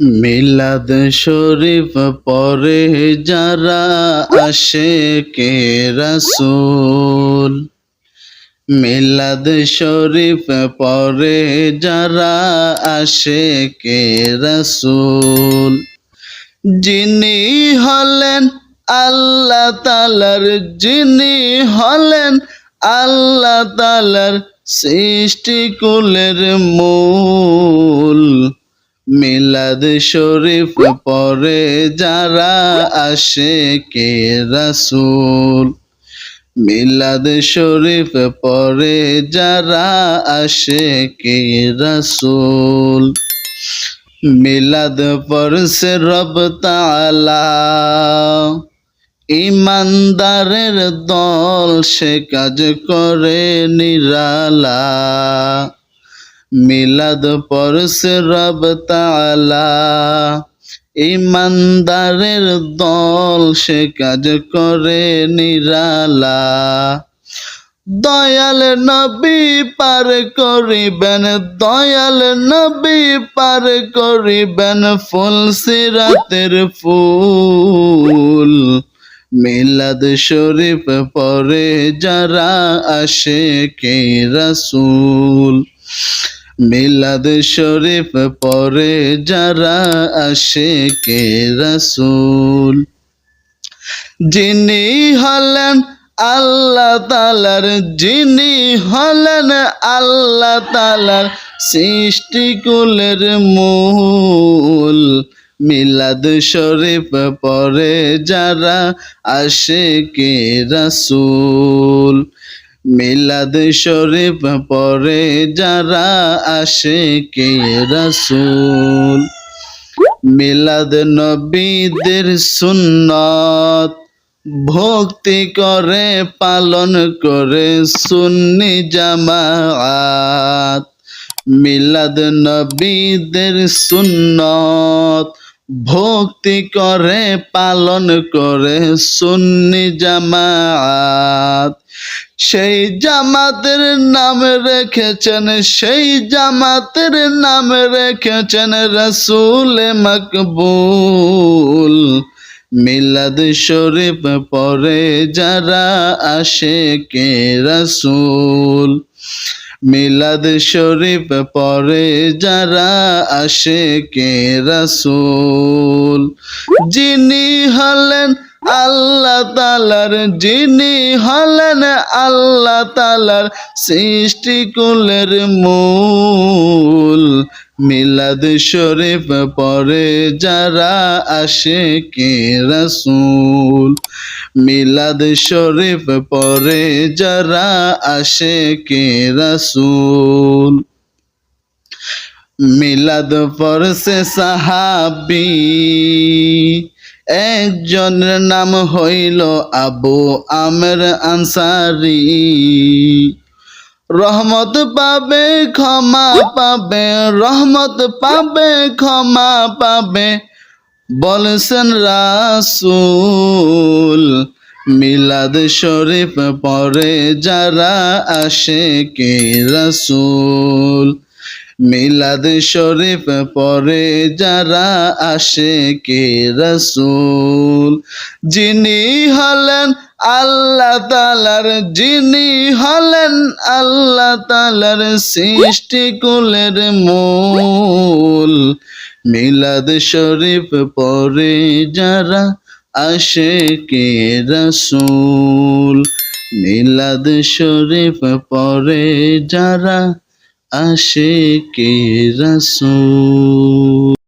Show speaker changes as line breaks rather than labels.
মিলাদ শরীফ পরে যারা আসে কে রসুল? মিলাদ শরীফ পরে যারা আসে কে রসুল? যিনি হলেন আল্লাহ তালার যিনি হলেন আল্লাহ তালার সৃষ্টি কুলের মূল। মিলাদ শরীফ পরে যারা আসে কে রসুল? মিলাদ শরীফ পরে যারা আসে কে রসুল? মিলাদ পরসে রব তালা ইমানদারের দল সে কাজ করে নিরালা। মিলাদ পরসে রব তালা ইমানদারের দল সে কাজ করে নিরালা। দয়াল নবী পার করিবেন, দয়াল নবী পার করিবেন ফুল সিরাতের ফুল। মিলাদ শরীফ পরে যারা আসে কে রসুল? মিলাদ শরীফ পরে যারা আসে কে রসুল? যিনি হলেন আল্লাহ তালার যিনি হলেন আল্লাহ তালার সৃষ্টি কুলের মূল। মিলাদ শরীফ পরে যারা আসে কে রসুল? মিলাদ শরীফ পরে যারা আসে কে রসুল। মিলাদ নবীদের সুন্নত, ভক্তি করে, পালন করে সুন্নি জামাত মিলাদ নবীদের সুন্নত ভক্তি করে, পালন করে সুন্নি জামাত সেই জামাতের নাম রেখেছেন, সেই জামাতের নাম রেখেছেন রসুল মকবুল। মিলাদ শরীফ পরে যারা আসে কে রসুল। মিলাদ শরীফ পরে যারা আসে কে রাসুল যিনি হলেন আল্লাহ তালার যিনি হলেন আল্লাহ তালার সৃষ্টি কুলের মূল। মিলাদ শরীফ পরে যারা আসে কে রসুল। মিলাদ শরীফ পরে যারা আসে কে রসুল। মিলাদ পরসে সাহাবি। একজনের নাম হইল আবু আমের আনসারি। রহমত পাবে, ক্ষমা পাবে, রহমত পাবে, ক্ষমা পাবে, বলছেন রাসুল। মিলাদ শরীফ পরে যারা আসে কে রসুল? মিলাদ শরীফ পরে যারা আসে কে রসুল, যিনি হলেন আল্লাহ তালার যিনি হলেন আল্লাহ তালার সৃষ্টি কুলের মূল। মিলাদ শরীফ পরে যারা আসে কে রসুল, মিলাদ শরীফ পরে যারা আসে কে রসুল।